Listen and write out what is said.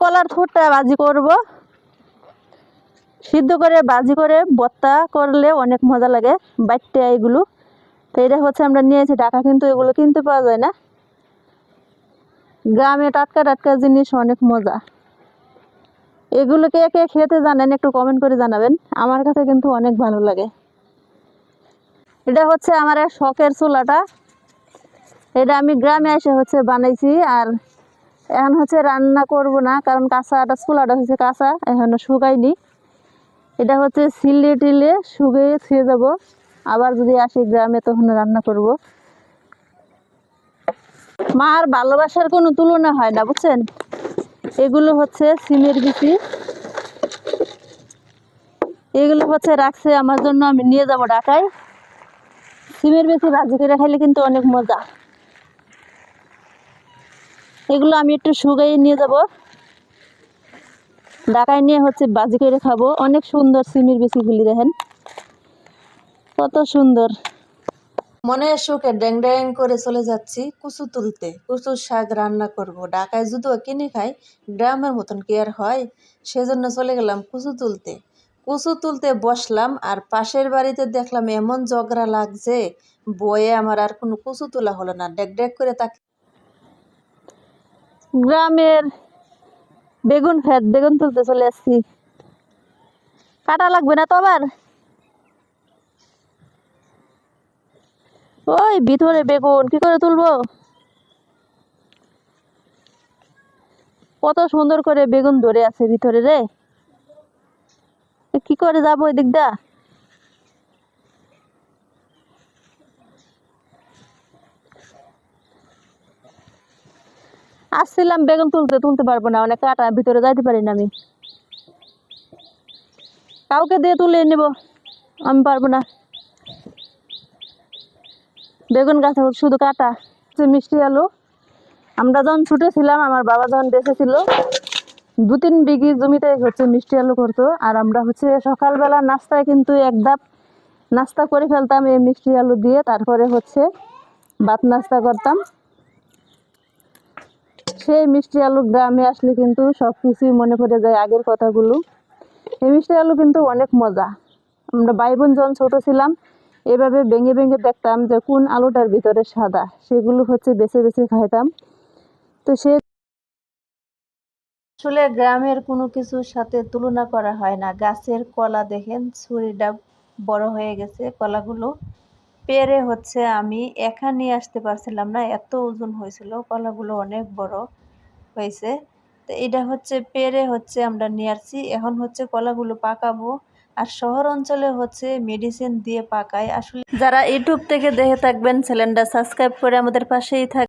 কলার থোরটা ভাজি করব। সিদ্ধ করে ভাজি করে বত্তা করলে অনেক মজা লাগে, বাইটটা এগুলো। তো এটা হচ্ছে আমরা নিয়েছি টাকা কিন্তু এগুলো কিনতে পাওয়া যায় না। গ্রামে টাটকা টাটকা জিনিস অনেক মজা। এগুলোকে কে খেতে জানেন একটু কমেন্ট করে জানাবেন। আমার কাছে কিন্তু অনেক ভালো লাগে। এটা হচ্ছে আমার শখের চুলাটা। এটা আমি গ্রামে এসে হচ্ছে বানাইছি আর এখন হচ্ছে রান্না করব না, কারণ কাঁচা কাঁচাটা, চুলাটা হচ্ছে কাঁচা, এখনও শুকায়নি। এটা হচ্ছে সিলে টিলে শুকিয়ে থুয়ে যাব। আবার যদি আসি গ্রামে তখন রান্না করব। মার ভালোবাসার কোনো তুলনা হয় না, বুঝছেন? এগুলো হচ্ছে সিমের বিচি। এগুলো হচ্ছে রাখছে আমার জন্য, আমি নিয়ে যাব ঢাকায়। সিমের বেশি ভাজি করে খাইলে কিন্তু অনেক মজা। এগুলো আমি একটু শুকাই নিয়ে যাব। ঢাকায় নিয়ে হচ্ছে ভাজি করে খাব। অনেক সুন্দর সিমের বেশিগুলি দেখেন। কত সুন্দর। মনে সুখে ড্যাং ড্যাং করে চলে যাচ্ছি কুচু তুলতে। কুচুর শাক রান্না করব। ঢাকায় যদিও কিনে খাই, গ্রামের মতন কি আর হয়? সেজন্য চলে গেলাম কুচু তুলতে। কুচু তুলতে বসলাম আর পাশের বাড়িতে দেখলাম এমন জগরা লাগছে, বয়ে আমার আর কোনো কুচু তোলা হলো না। ডেক ডেক করে তাকে গ্রামের বেগুন ফ্যাট বেগুন তুলতে চলে আসছি। কাটা লাগবে না তো আবার? ওই ভিতরে বেগুন, কি করে তুলবো? কত সুন্দর করে বেগুন ধরে আছে ভিতরে রে। কি করে যাব এদিক দা আসছিলাম, বেগুন তুলতে তুলতে পারব না, অনেক কাটা, ভিতরে যাইতে পারি না আমি। কাউকে দিয়ে তুলে নেব, আমি পারব না। বেগুন গাছ শুধু কাটা মিষ্টি আলু। আমরা যখন ছুটে ছিলাম, আমার বাবা যখন বেঁচে ছিল দু তিন বিঘি জমিতে হচ্ছে মিষ্টি আলু করতো। আর আমরা হচ্ছে সকালবেলা নাস্তায় কিন্তু এক ধাপ নাস্তা করে ফেলতাম এই মিষ্টি আলু দিয়ে। তারপরে হচ্ছে ভাত নাস্তা করতাম। সেই মিষ্টি আলু গ্রামে আসলে কিন্তু সব কিছুই মনে পড়ে যায় আগের কথাগুলো। এই মিষ্টি আলু কিন্তু অনেক মজা। আমরা ভাই বোন যখন ছোটো ছিলাম, এভাবে ভেঙে ভেঙে দেখতাম যে কোন আলুটার ভিতরে সাদা, সেগুলো হচ্ছে বেছে বেছে খাইতাম। তো সে আসলে গ্রামের কোনো কিছুর সাথে তুলনা করা হয় না। গাছের কলা দেখেন, ছুরিটা বড় হয়ে গেছে কলাগুলো। পেরে হচ্ছে আমি একা নিয়ে আসতে পারছিলাম না, এত ওজন হয়েছিল কলাগুলো অনেক বড় হয়েছে। তো এটা হচ্ছে পেরে হচ্ছে আমরা নিয়ে আসছি। এখন হচ্ছে কলাগুলো পাকাবো আর শহর অঞ্চলে হচ্ছে মেডিসিন দিয়ে পাকায় আসলে যারা ইউটিউব থেকে দেখে থাকবেন সিলিন্ডার সাবস্ক্রাইব করে আমাদের পাশেই থাক